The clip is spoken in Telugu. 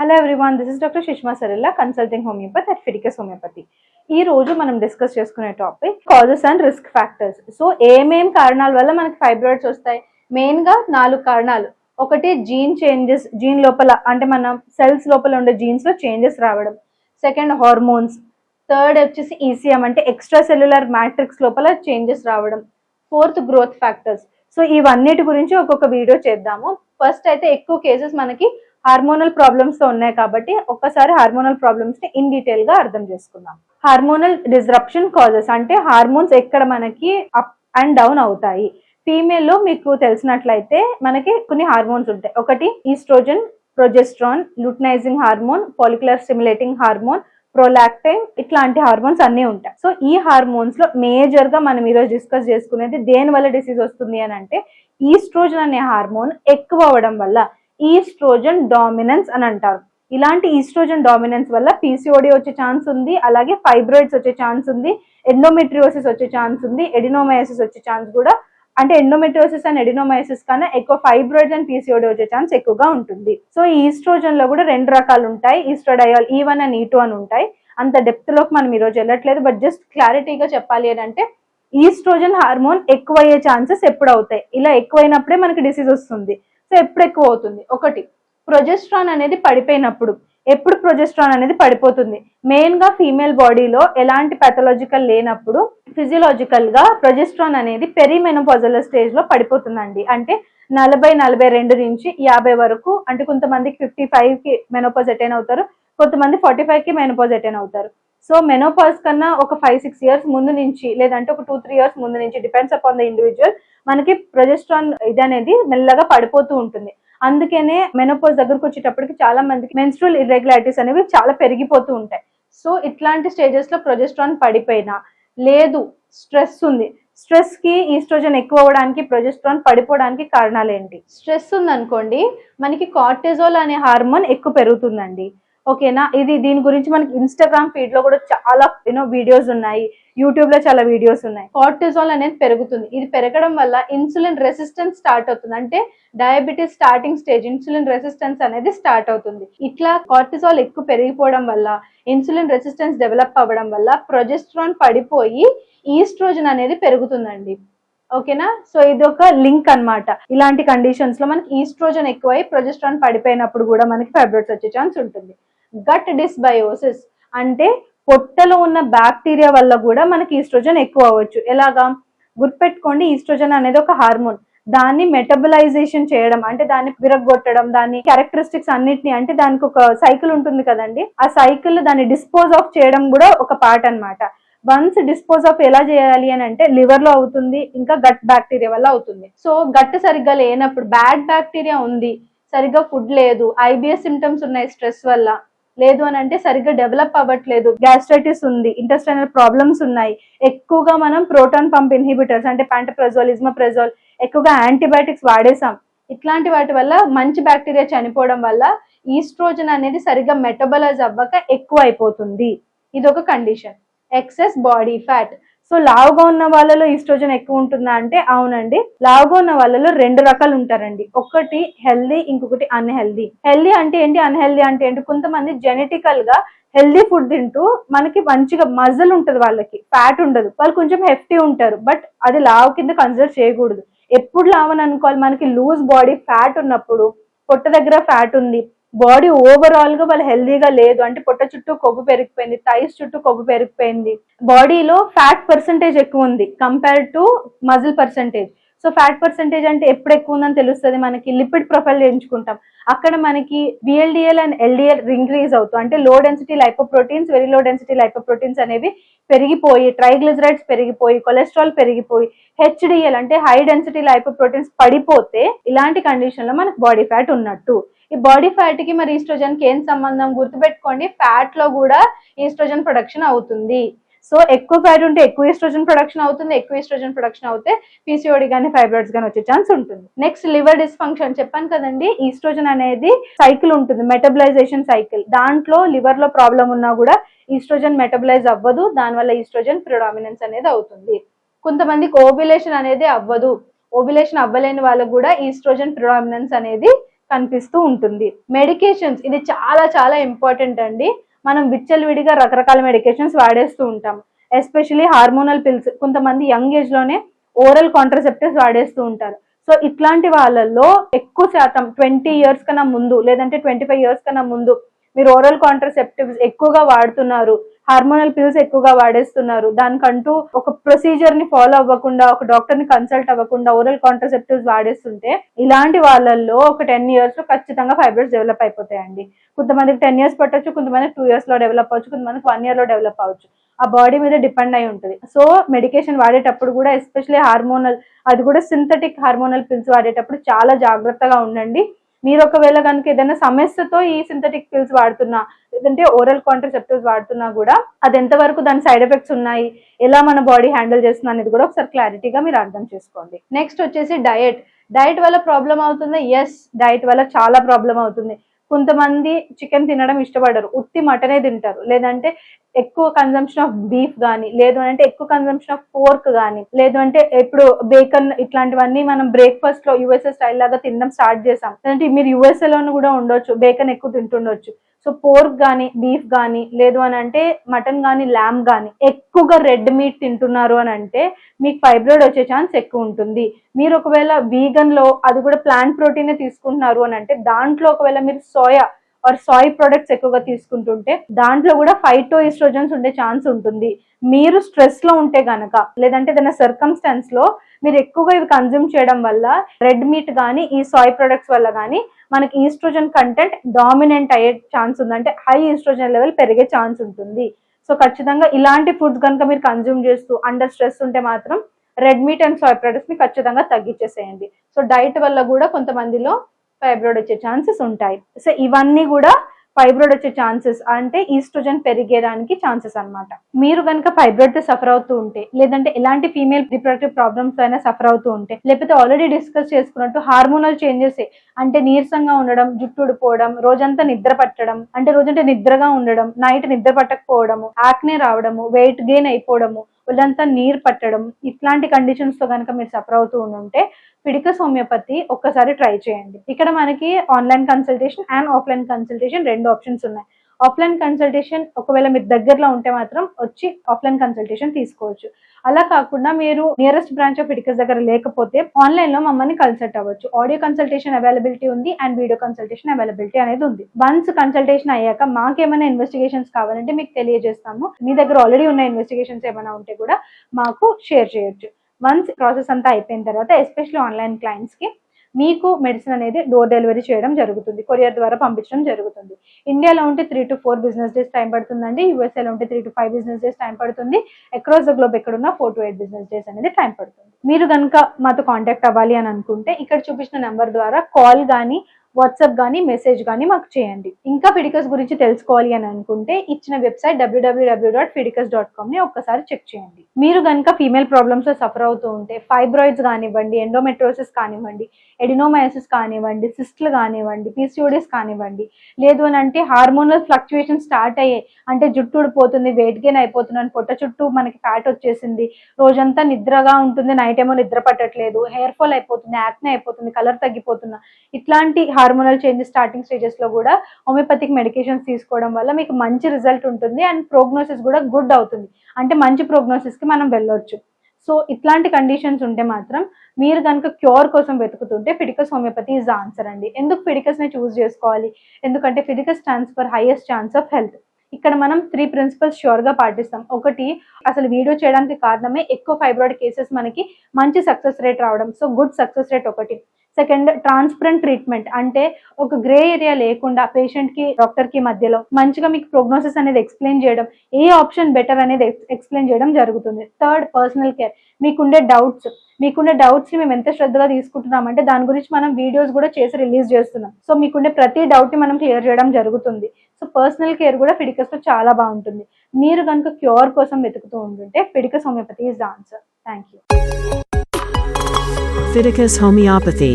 Hello everyone this is doctor Sushma Sarilla consulting homeopathy at Fiticus homeopathy ఈ రోజు మనం డిస్కస్ చేసుకునే topic causes and risk factors so ఏమేం కారణాల వల్ల మనకి ఫైబ్రాయిడ్స్ వస్తాయి? మెయిన్గా నాలుగు కారణాలు. ఒకటి జీన్ చేంజెస్ జీన్ లోపల అంటే మన సెల్స్ లోపల ఉండే జీన్స్లో చేంజెస్ రావడం. సెకండ్ హార్మోన్స్ థర్డ్ వచ్చేసి ఈసీఎం అంటే ఎక్స్ట్రా సెల్యులర్ మ్యాట్రిక్స్ లోపల చేంజెస్ రావడం. ఫోర్త్ గ్రోత్ ఫ్యాక్టర్స్ సో ఇవన్నిటి గురించి ఒక్కొక్క వీడియో చేద్దాము. ఫస్ట్ అయితే ఎక్కువ కేసెస్ మనకి హార్మోనల్ ప్రాబ్లమ్స్తో ఉన్నాయి కాబట్టి ఒక్కసారి హార్మోనల్ ప్రాబ్లమ్స్ని ఇన్ డీటెయిల్గా అర్థం చేసుకుందాం. హార్మోనల్ డిస్రప్షన్ కాజెస్ అంటే హార్మోన్స్ ఎక్కడ మనకి అప్ అండ్ డౌన్ అవుతాయి. ఫీమేల్లో మీకు తెలిసినట్లయితే మనకి కొన్ని హార్మోన్స్ ఉంటాయి. ఒకటి estrogen progesterone luteinizing hormone follicular stimulating hormone prolactin ఇట్లాంటి హార్మోన్స్ అన్నీ ఉంటాయి. సో ఈ హార్మోన్స్లో మేజర్గా మనం ఈరోజు డిస్కస్ చేసుకునేది దేని వల్ల డిసీజ్ వస్తుంది అని అంటే ఈస్ట్రోజన్ అనే హార్మోన్ ఎక్కువ అవ్వడం వల్ల. ఈస్ట్రోజన్ డామినెన్స్ అని అంటారు. ఇలాంటి ఈస్ట్రోజన్ డామినెన్స్ వల్ల పీసీఓడి వచ్చే ఛాన్స్ ఉంది అలాగే ఫైబ్రాయిడ్స్ వచ్చే ఛాన్స్ ఉంది ఎండోమెట్రియోసిస్ వచ్చే ఛాన్స్ ఉంది ఎడినోమయోసిస్ వచ్చే ఛాన్స్ కూడా. అంటే ఎండోమెట్రియోసిస్ అండ్ ఎడినోమయాసిస్ కన్నా ఎక్కువ ఫైబ్రాయిడ్స్ అండ్ పీసీఓడి వచ్చే ఛాన్స్ ఎక్కువగా ఉంటుంది. సో ఈ ఈస్ట్రోజన్లో కూడా రెండు రకాలు ఉంటాయి estradiol E e one and e E two అని ఉంటాయి. అంత డెప్త్లోకి మనం ఈరోజు వెళ్ళట్లేదు బట్ జస్ట్ క్లారిటీగా చెప్పాలి అని అంటే ఈస్ట్రోజన్ హార్మోన్ ఎక్కువ అయ్యే ఛాన్సెస్ ఎప్పుడు అవుతాయి ఇలా ఎక్కువైనప్పుడే మనకి డిసీజ్ వస్తుంది. సో ఎప్పుడు ఎక్కువ అవుతుంది? ఒకటి ప్రొజెస్ట్రాన్ అనేది పడిపోయినప్పుడు. ఎప్పుడు ప్రొజెస్ట్రాన్ అనేది పడిపోతుంది? మెయిన్గా ఫీమేల్ బాడీలో ఎలాంటి పెథలాజికల్ లేనప్పుడు ఫిజియలాజికల్గా ప్రొజెస్ట్రాన్ అనేది పెరిమెనోపాజల్ స్టేజ్లో పడిపోతుందండి. అంటే నలభై నలభై రెండు నుంచి యాభై వరకు అంటే కొంతమందికి ఫిఫ్టీ ఫైవ్కి మెనోపాజ్ అటైన్ అవుతారు కొంతమంది ఫార్టీ ఫైవ్కి మెనోపాజ్ అటైన్ అవుతారు. సో మెనోపాజ్ కన్నా ఒక ఫైవ్ సిక్స్ ఇయర్స్ ముందు నుంచి లేదంటే ఒక టూ త్రీ ఇయర్స్ ముందు నుంచి డిపెండ్స్ అపాన్ ద ఇండివిజువల్ మనకి ప్రొజెస్ట్రాన్ ఇది అనేది మెల్లగా పడిపోతూ ఉంటుంది. అందుకనే మెనోపాల్స్ దగ్గరకు వచ్చేటప్పటికి చాలా మందికి మెన్స్ట్రల్ ఇర్రెగ్యులారిటీస్ అనేవి చాలా పెరిగిపోతూ ఉంటాయి. సో ఇట్లాంటి స్టేజెస్లో ప్రొజెస్ట్రాన్ పడిపోయినా లేదు స్ట్రెస్ ఉంది. స్ట్రెస్కి ఈస్ట్రోజన్ ఎక్కువ అవ్వడానికి ప్రొజెస్ట్రాన్ పడిపోవడానికి కారణాలు ఏంటి? స్ట్రెస్ ఉందనుకోండి మనకి కార్టెజోల్ అనే హార్మోన్ ఎక్కువ పెరుగుతుందండి. ఓకేనా? ఇది దీని గురించి మనకి ఇన్స్టాగ్రామ్ ఫీడ్లో కూడా చాలా యూనో వీడియోస్ ఉన్నాయి. యూట్యూబ్లో చాలా వీడియోస్ ఉన్నాయి. కార్టిజాల్ అనేది పెరుగుతుంది. ఇది పెరగడం వల్ల ఇన్సులిన్ రెసిస్టెన్స్ స్టార్ట్ అవుతుంది. అంటే diabetes starting stage insulin resistance అనేది స్టార్ట్ అవుతుంది. ఇట్లా కార్టిజాల్ ఎక్కువ పెరిగిపోవడం వల్ల ఇన్సులిన్ రెసిస్టెన్స్ డెవలప్ అవ్వడం వల్ల ప్రొజెస్ట్రాన్ పడిపోయి ఈస్ట్రోజన్ అనేది పెరుగుతుందండి. ఓకేనా? సో ఇది ఒక లింక్ అన్నమాట. ఇలాంటి కండిషన్స్లో మనకి ఈస్ట్రోజన్ ఎక్కువై ప్రొజెస్ట్రాన్ పడిపోయినప్పుడు కూడా మనకి ఫైబ్రాయిడ్స్ వచ్చే ఛాన్స్ ఉంటుంది. గట్ డిస్బయోసిస్ అంటే పొట్టలో ఉన్న బ్యాక్టీరియా వల్ల కూడా మనకి ఈస్ట్రోజన్ ఎక్కువ అవ్వచ్చు. ఎలాగా? గుర్తుపెట్టుకోండి ఈస్ట్రోజన్ అనేది ఒక హార్మోన్. దాన్ని మెటబలైజేషన్ చేయడం అంటే దాన్ని విరగొట్టడం దాని క్యారెక్టరిస్టిక్స్ అన్నిటిని అంటే దానికి ఒక సైకిల్ ఉంటుంది కదండి. ఆ సైకిల్ దాన్ని డిస్పోజ్ ఆఫ్ చేయడం కూడా ఒక పార్ట్ అన్నమాట. వన్స్ డిస్పోజ్ ఆఫ్ ఎలా చేయాలి అని అంటే లివర్లో అవుతుంది ఇంకా గట్ బ్యాక్టీరియా వల్ల అవుతుంది. సో గట్ సరిగ్గా లేనప్పుడు బ్యాడ్ బ్యాక్టీరియా ఉంది సరిగ్గా ఫుడ్ లేదు ఐబిఎస్ సిమ్టమ్స్ ఉన్నాయి స్ట్రెస్ వల్ల లేదు అని అంటే సరిగ్గా డెవలప్ అవ్వట్లేదు గ్యాస్ట్రైటిస్ ఉంది ఇంటెస్టైనల్ ప్రాబ్లమ్స్ ఉన్నాయి. ఎక్కువగా మనం ప్రోటాన్ పంప్ ఇన్హిబిటర్స్ అంటే ప్యాంటప్రజోల్ ఇజ్మప్రజోల్ ఎక్కువగా యాంటీబయాటిక్స్ వాడేసాం ఇట్లాంటి వాటి వల్ల మంచి బ్యాక్టీరియా చనిపోవడం వల్ల ఈస్ట్రోజన్ అనేది సరిగ్గా మెటబలైజ్ అవ్వక ఎక్కువ అయిపోతుంది. ఇది ఒక condition. Excess body fat. So లావుగా ఉన్న వాళ్ళలో ఈస్ట్రోజన్ ఎక్కువ ఉంటుందా అంటే అవునండి. లావుగా ఉన్న వాళ్ళలో రెండు రకాలు ఉంటారండి. ఒకటి హెల్దీ ఇంకొకటి అన్హెల్దీ. హెల్దీ అంటే ఏంటి? అన్హెల్దీ అంటే ఏంటి? కొంతమంది జెనెటికల్గా హెల్దీ ఫుడ్ తింటూ మనకి మంచిగా మజల్ ఉంటుంది వాళ్ళకి ఫ్యాట్ ఉండదు. వాళ్ళు కొంచెం హెఫ్టీ ఉంటారు బట్ అది లావు కింద కన్సిడర్ చేయకూడదు. ఎప్పుడు లావని అనుకోవాలి. మనకి లూజ్ బాడీ ఫ్యాట్ ఉన్నప్పుడు పొట్ట దగ్గర ఫ్యాట్ ఉంది బాడీ ఓవరాల్గా వాళ్ళు హెల్దీగా లేదు. అంటే పొట్ట చుట్టూ కొవ్వు పెరిగిపోయింది థైస్ చుట్టూ కొవ్వు పెరిగిపోయింది. బాడీలో ఫ్యాట్ పర్సంటేజ్ ఎక్కువ ఉంది compare to muscle percentage so fat percentage అంటే ఎప్పుడు ఎక్కువ ఉందని తెలుస్తుంది? మనకి లిపిడ్ ప్రొఫైల్ ఎంచుకుంటాం. అక్కడ మనకి విఎల్డిఎల్ అండ్ ఎల్డిఎల్ ఇంక్రీజ్ అవుతూ అంటే low density lipoproteins very low density lipoproteins అనేవి పెరిగిపోయి ట్రైగ్లిజరైడ్స్ పెరిగిపోయి కొలెస్ట్రాల్ పెరిగిపోయి హెచ్డిఎల్ అంటే హై డెన్సిటీ లైపోప్రోటీన్స్ పడిపోతే ఇలాంటి కండిషన్లో మనకి బాడీ ఫ్యాట్ ఉన్నట్టు. ఈ బాడీ ఫ్యాట్కి మరి ఈస్ట్రోజన్కి ఏం సంబంధం? గుర్తుపెట్టుకోండి ఫ్యాట్లో కూడా ఈస్ట్రోజన్ ప్రొడక్షన్ అవుతుంది. సో ఎక్కువ ఫ్యాట్ ఉంటే ఎక్కువ ఈస్ట్రోజన్ ప్రొడక్షన్ అవుతుంది ఎక్కువ ఈస్ట్రోజన్ ప్రొడక్షన్ అవుతే పీసీఓడి కానీ ఫైబ్రాయిడ్స్ కానీ వచ్చే ఛాన్స్ ఉంటుంది. నెక్స్ట్ లివర్ డిస్ఫంక్షన్ చెప్పాను కదండి ఈస్ట్రోజన్ అనేది సైకిల్ ఉంటుంది మెటబలైజేషన్ సైకిల్ దాంట్లో లివర్లో ప్రాబ్లం ఉన్నా కూడా ఈస్ట్రోజన్ మెటబలైజ్ అవ్వదు దానివల్ల ఈస్ట్రోజన్ ప్రిడామినెన్స్ అనేది అవుతుంది. కొంతమందికి ఓబిలేషన్ అనేది అవ్వదు. ఓబిలేషన్ అవ్వలేని వాళ్ళకు కూడా ఈస్ట్రోజన్ ప్రిడామినెన్స్ అనేది కనిపిస్తూ ఉంటుంది. మెడికేషన్స్ ఇది చాలా చాలా ఇంపార్టెంట్ అండి. మనం విచ్చలవిడిగా రకరకాల మెడికేషన్స్ వాడేస్తూ ఉంటాం. ఎస్పెషలీ హార్మోనల్ పిల్స్ కొంతమంది యంగ్ ఏజ్లోనే ఓరల్ కాంట్రసెప్టివ్స్ వాడేస్తూ ఉంటారు. సో ఇట్లాంటి వాళ్ళల్లో ఎక్కువ శాతం ట్వంటీ ఇయర్స్ కన్నా ముందు లేదంటే ట్వంటీ ఫైవ్ ఇయర్స్ కన్నా ముందు మీరు ఓరల్ కాంట్రసెప్టివ్స్ ఎక్కువగా వాడుతున్నారు. హార్మోనల్ పిల్స్ ఎక్కువగా వాడేస్తున్నారు. దానికంటూ ఒక ప్రొసీజర్ని ఫాలో అవ్వకుండా ఒక డాక్టర్ని కన్సల్ట్ అవ్వకుండా ఓరల్ కాంట్రసెప్టివ్స్ వాడేస్తుంటే ఇలాంటి వాళ్ళల్లో ఒక టెన్ ఇయర్స్లో ఖచ్చితంగా ఫైబ్రోయిడ్స్ డెవలప్ అయిపోతాయండి. కొంతమందికి టెన్ ఇయర్స్ పట్టొచ్చు కొంతమందికి టూ ఇయర్స్లో డెవలప్ అవ్వచ్చు కొంతమందికి వన్ ఇయర్లో డెవలప్ అవ్వచ్చు. ఆ బాడీ మీద డిపెండ్ అయి ఉంటుంది. సో మెడికేషన్ వాడేటప్పుడు కూడా ఎస్పెషల్లీ హార్మోనల్ అది కూడా సింథటిక్ హార్మోనల్ పిల్స్ వాడేటప్పుడు చాలా జాగ్రత్తగా ఉండండి. మీరు ఒకవేళ కనుక ఏదైనా సమస్యతో ఈ సింథటిక్ పిల్స్ వాడుతున్నా లేదంటే ఓరల్ కాంట్రసెప్టివ్స్ వాడుతున్నా కూడా అది ఎంతవరకు దాని సైడ్ ఎఫెక్ట్స్ ఉన్నాయి ఎలా మన బాడీ హ్యాండిల్ చేస్తుంది అనేది కూడా ఒకసారి క్లారిటీగా మీరు అర్థం చేసుకోండి. నెక్స్ట్ వచ్చేసి డయట్ డయట్ వల్ల ప్రాబ్లం అవుతుంది? ఎస్ డయట్ వల్ల చాలా ప్రాబ్లం అవుతుంది. కొంతమంది చికెన్ తినడం ఇష్టపడరు. ఉత్తి మటనే తింటారు. లేదంటే ఎక్కువ కన్జంప్షన్ ఆఫ్ బీఫ్ కానీ లేదు అంటే ఎక్కువ కన్జంప్షన్ ఆఫ్ పోర్క్ కానీ లేదు అంటే ఇప్పుడు బేకన్ ఇట్లాంటివన్నీ మనం బ్రేక్ఫాస్ట్లో యుఎస్ఏ స్టైల్ లాగా తినడం స్టార్ట్ చేసాం. లేదంటే మీరు యుఎస్ఏ లోను కూడా ఉండొచ్చు. బేకన్ ఎక్కువ తింటుండొచ్చు. సో పోర్క్ కానీ బీఫ్ కానీ లేదు అని అంటే మటన్ కానీ ల్యామ్ కానీ ఎక్కువగా రెడ్ మీట్ తింటున్నారు అని అంటే మీకు ఫైబ్రాయిడ్ వచ్చే ఛాన్స్ ఎక్కువ ఉంటుంది. మీరు ఒకవేళ వీగన్లో అది కూడా ప్లాంట్ ప్రోటీన్ తీసుకుంటున్నారు అని అంటే దాంట్లో ఒకవేళ మీరు సోయా ఆర్ సాయ్ ప్రొడక్ట్స్ ఎక్కువగా తీసుకుంటుంటే దాంట్లో కూడా ఫైటో ఈస్ట్రోజన్స్ ఉండే ఛాన్స్ ఉంటుంది. మీరు స్ట్రెస్లో ఉంటే గనక లేదంటే ఏదైనా సర్కమ్స్టాన్స్లో మీరు ఎక్కువగా ఇవి కన్జ్యూమ్ చేయడం వల్ల రెడ్ మీట్ కానీ ఈ సాయ్ ప్రొడక్ట్స్ వల్ల కానీ మనకి ఈస్ట్రోజన్ కంటెంట్ డామినెంట్ అయ్యే ఛాన్స్ ఉంది. అంటే హై ఈస్ట్రోజన్ లెవెల్ పెరిగే ఛాన్స్ ఉంటుంది. సో ఖచ్చితంగా ఇలాంటి ఫుడ్స్ కనుక మీరు కన్జ్యూమ్ చేస్తూ అండర్ స్ట్రెస్ ఉంటే మాత్రం రెడ్ మీట్ అండ్ సాయ్ ప్రొడక్ట్స్ని ఖచ్చితంగా తగ్గించేసేయండి. సో డైట్ వల్ల కూడా కొంతమందిలో ఫైబ్రాయిడ్ వచ్చే ఛాన్సెస్ ఉంటాయి. సో ఇవన్నీ కూడా ఫైబ్రాయిడ్ వచ్చే ఛాన్సెస్ అంటే ఈస్ట్రోజన్ పెరిగేదానికి ఛాన్సెస్ అన్నమాట. మీరు కనుక ఫైబ్రాయిడ్తో సఫర్ అవుతూ ఉంటే లేదంటే ఎలాంటి ఫీమేల్ రిప్రొడక్టివ్ ప్రాబ్లమ్స్ అయినా సఫర్ అవుతూ ఉంటే లేకపోతే ఆల్రెడీ డిస్కస్ చేసుకున్నట్టు హార్మోనల్ చేంజెస్ అంటే నీరసంగా ఉండడం జుట్టు ఊడిపోవడం రోజంతా నిద్ర పట్టడం అంటే రోజంతా నిద్రగా ఉండడం నైట్ నిద్ర పట్టకపోవడము యాక్నే రావడము వెయిట్ గెయిన్ అయిపోవడము ఒళ్ళంతా నీరు పట్టడం ఇట్లాంటి కండిషన్స్తో కనుక మీరు సఫర్ అవుతూ ఉంటే పిడికస్ హోమియోపతి ఒక్కసారి ట్రై చేయండి. ఇక్కడ మనకి online consultation and offline consultation రెండు ఆప్షన్స్ ఉన్నాయి. ఆఫ్లైన్ కన్సల్టేషన్ ఒకవేళ మీరు దగ్గరలో ఉంటే మాత్రం వచ్చి ఆఫ్లైన్ కన్సల్టేషన్ తీసుకోవచ్చు. అలా కాకుండా మీరు నియరెస్ట్ బ్రాంచ్ ఆఫ్ ఫిడికస్ దగ్గర లేకపోతే ఆన్లైన్లో మమ్మల్ని కన్సల్ట్ అవ్వచ్చు. ఆడియో కన్సల్టేషన్ అవైలబిలిటీ ఉంది అండ్ వీడియో కన్సల్టేషన్ అవైలబిలిటీ అనేది ఉంది. వన్స్ కన్సల్టేషన్ అయ్యాక మాకేమైనా ఇన్వెస్టిగేషన్స్ కావాలంటే మీకు తెలియజేస్తాము. మీ దగ్గర ఆల్రెడీ ఉన్న ఇన్వెస్టిగేషన్స్ ఏమైనా ఉంటే కూడా మాకు షేర్ చేయొచ్చు. వన్స్ ప్రాసెస్ అంతా అయిపోయిన తర్వాత ఎస్పెషల్లీ ఆన్లైన్ క్లయింట్స్కి మీకు మెడిసిన్ అనేది డోర్ డెలివరీ చేయడం జరుగుతుంది. కొరియర్ ద్వారా పంపించడం జరుగుతుంది. ఇండియాలో ఉంటే three to four business days time పడుతుందండి. యూఎస్ఏలో ఉంటే three to five business days time పడుతుంది. అక్రాస్ ద గ్లోబ్ ఎక్కడున్నా four to eight business days అనేది టైం పడుతుంది. మీరు కనుక మాతో కాంటాక్ట్ అవ్వాలి అని అనుకుంటే ఇక్కడ చూపించిన నెంబర్ ద్వారా కాల్ కానీ వాట్సాప్ కానీ మెసేజ్ కానీ మాకు చేయండి. ఇంకా ఫిడికస్ గురించి తెలుసుకోవాలి అని అనుకుంటే ఇచ్చిన వెబ్సైట్ డబ్ల్యూడబ్ల్యూడబ్ల్యూ డాట్ ఫిడికస్ డాట్ కామ్ని ఒక్కసారి చెక్ చేయండి. మీరు కనుక ఫీమేల్ ప్రాబ్లమ్స్లో సఫర్ అవుతూ ఉంటే ఫైబ్రాయిడ్స్ కానివ్వండి ఎండోమెట్రోసిస్ కానివ్వండి ఎడినోమయాసిస్ కానివ్వండి సిస్ట్లు కానివ్వండి పీసీఓడిస్ కానివ్వండి లేదు అని అంటే హార్మోనల్ ఫ్లక్చుయేషన్ స్టార్ట్ అయ్యే అంటే జుట్టు ఊడిపోతుంది వెయిట్ గెయిన్ అయిపోతున్నాను పొట్ట చుట్టూ మనకి ఫ్యాట్ వచ్చేసింది రోజంతా నిద్రగా ఉంటుంది నైట్ ఏమో నిద్ర పట్టట్లేదు హెయిర్ ఫాల్ అయిపోతుంది యాక్నే అయిపోతుంది కలర్ తగ్గిపోతున్నా ఇట్లాంటి హార్మోనల్ చేంజెస్ స్టార్టింగ్ స్టేజెస్లో కూడా హోమియోపతిక్ మెడికేషన్స్ తీసుకోవడం వల్ల మీకు మంచి రిజల్ట్ ఉంటుంది అండ్ ప్రోగ్నోసిస్ కూడా గుడ్ అవుతుంది. అంటే మంచి ప్రోగ్నోసిస్కి మనం వెళ్ళొచ్చు. సో ఇట్లాంటి కండిషన్స్ ఉంటే మాత్రం మీరు కనుక క్యూర్ కోసం వెతుకుతుంటే ఫిడికస్ హోమియోపతి ఈజ్ ఆన్సర్ అండి. ఎందుకు ఫిడికస్ని చూస్ చేసుకోవాలి? ఎందుకంటే Fiticus stands for highest chance of health ఇక్కడ మనం త్రీ ప్రిన్సిపల్స్ ష్యూర్గా పాటిస్తాం. ఒకటి అసలు వీడియో చేయడానికి కారణమే ఎక్కువ ఫైబ్రాయిడ్ కేసెస్ మనకి మంచి సక్సెస్ రేట్ రావడం. సో గుడ్ సక్సెస్ రేట్ ఒకటి. సెకండ్ ట్రాన్స్పరెంట్ ట్రీట్మెంట్ అంటే ఒక గ్రే ఏరియా లేకుండా పేషెంట్కి డాక్టర్కి మధ్యలో మంచిగా మీకు ప్రోగ్నోసిస్ అనేది ఎక్స్ప్లెయిన్ చేయడం ఏ ఆప్షన్ బెటర్ అనేది ఎక్స్ప్లెయిన్ చేయడం జరుగుతుంది. థర్డ్ పర్సనల్ కేర్ మీకుండే డౌట్స్ మీకుండే డౌట్స్ని మేము ఎంత శ్రద్ధగా తీసుకుంటున్నామంటే దాని గురించి మనం వీడియోస్ కూడా చేసి రిలీజ్ చేస్తున్నాం. సో మీకుండే ప్రతి డౌట్ని మనం క్లియర్ చేయడం జరుగుతుంది. సో పర్సనల్ కేర్ కూడా ఫిడికస్లో చాలా బాగుంటుంది. మీరు కనుక క్యూర్ కోసం వెతుకుతూ ఉంటుంటే Fiticus homeopathy is the answer thank you Fiticus Homeopathy